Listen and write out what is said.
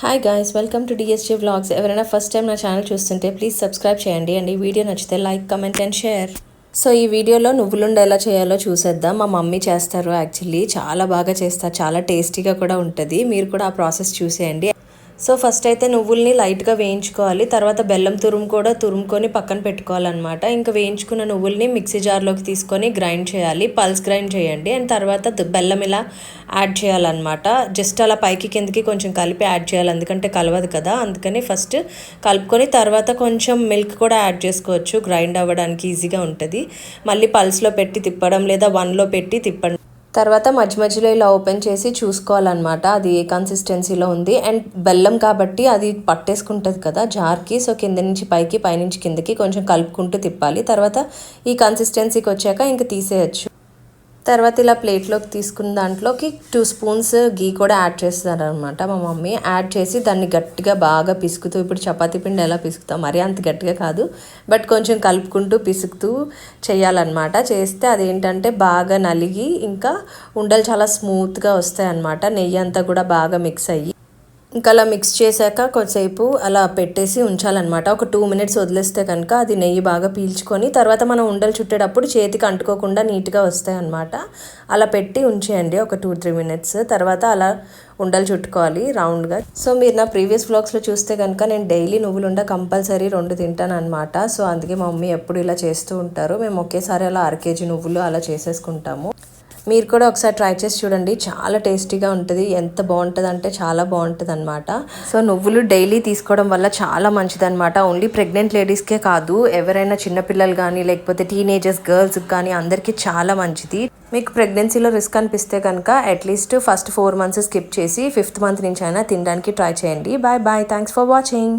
Hi guys welcome to DSG vlogs ఎవరైనా first time నా channel చూస్తుంటే ప్లీజ్ సబ్స్క్రైబ్ చేయండి. అండ్ ఈ వీడియో నచ్చితే like comment and share so ఈ వీడియోలో నువ్వులుండ ఎలా చేయాలో చూసేద్దాం. మా మమ్మీ చేస్తారు యాక్చువల్లీ చాలా బాగా చేస్తారు. చాలా టేస్టీగా కూడా ఉంటుంది. మీరు కూడా ఆ ప్రాసెస్ చూసేయండి. సో ఫస్ట్ అయితే నువ్వుల్ని లైట్గా వేయించుకోవాలి. తర్వాత బెల్లం తురుము కూడా తురుముకొని పక్కన పెట్టుకోవాలన్నమాట. ఇంకా వేయించుకున్న నువ్వుల్ని మిక్సీ జార్లోకి తీసుకొని గ్రైండ్ చేయాలి. పల్స్ గ్రైండ్ చేయండి. అండ్ తర్వాత బెల్లం ఇలా యాడ్ చేయాలన్నమాట. జస్ట్ అలా పైకి కిందకి కొంచెం కలిపి యాడ్ చేయాలి. ఎందుకంటే కలవదు కదా. అందుకని ఫస్ట్ కలుపుకొని తర్వాత కొంచెం మిల్క్ కూడా యాడ్ చేసుకోవచ్చు. గ్రైండ్ అవ్వడానికి ఈజీగా ఉంటుంది. మళ్ళీ పల్స్లో పెట్టి తిప్పడం లేదా వన్లో పెట్టి తిప్పండి తర్వాత మధ్య మధ్యలో ఇలా ఓపెన్ చేసి చూసుకోవాలన్నమాట. అది ఏ కన్సిస్టెన్సీలో ఉంది. అండ్ బెల్లం కాబట్టి అది పట్టేసుకుంటుంది కదా జార్కి. సో కింద నుంచి పైకి పైనుంచి కిందకి కొంచెం కలుపుకుంటూ తిప్పాలి. తర్వాత ఈ కన్సిస్టెన్సీకి వచ్చాక ఇంక తీసేయచ్చు. తర్వాత ఇలా ప్లేట్లోకి తీసుకున్న దాంట్లోకి టూ స్పూన్స్ గీ కూడా యాడ్ చేస్తారనమాట మా మమ్మీ యాడ్ చేసి దాన్ని గట్టిగా బాగా పిసుకుతూ ఇప్పుడు చపాతీ పిండి ఎలా పిసుకుతాం? మరీ అంత గట్టిగా కాదు. బట్ కొంచెం కలుపుకుంటూ పిసుకుతూ చేయాలన్నమాట. చేస్తే అదేంటంటే బాగా నలిగి ఇంకా ఉండలు చాలా స్మూత్గా వస్తాయి అన్నమాట నెయ్యి అంతా కూడా బాగా మిక్స్ అయ్యి. ఇంకా అలా మిక్స్ చేశాక కొద్దిసేపు అలా పెట్టేసి ఉంచాలన్నమాట. ఒక టూ మినిట్స్ వదిలేస్తే కనుక అది నెయ్యి బాగా పీల్చుకొని తర్వాత మనం ఉండలు చుట్టేటప్పుడు చేతికి అంటుకోకుండా నీట్గా వస్తాయి అన్నమాట అలా పెట్టి ఉంచేయండి ఒక టూ త్రీ మినిట్స్ తర్వాత అలా ఉండలు చుట్టుకోవాలి రౌండ్గా. సో మీరు నా ప్రీవియస్ వ్లాగ్స్లో చూస్తే కనుక నేను డైలీ నువ్వులు ఉండ కంపల్సరీ రెండు తింటాను అనమాట సో అందుకే మా మమ్మీ ఎప్పుడు ఇలా చేస్తూ ఉంటారు. మేము ఒకేసారి అలా అర కేజీ నువ్వులు అలా చేసేసుకుంటాము. మీరు కూడా ఒకసారి ట్రై చేసి చూడండి. చాలా టేస్టీగా ఉంటుంది. ఎంత బాగుంటుంది అంటే చాలా బాగుంటుంది అనమాట సో నువ్వులు డైలీ తీసుకోవడం వల్ల చాలా మంచిది అనమాట ఓన్లీ ప్రెగ్నెంట్ లేడీస్కే కాదు ఎవరైనా చిన్నపిల్లలు కానీ లేకపోతే టీనేజర్స్ గర్ల్స్కి కానీ అందరికీ చాలా మంచిది. మీకు ప్రెగ్నెన్సీలో రిస్క్ అనిపిస్తే కనుక at least first four months skip చేసి ఫిఫ్త్ మంత్ నుంచి అయినా తినడానికి ట్రై చేయండి. Bye bye thanks for watching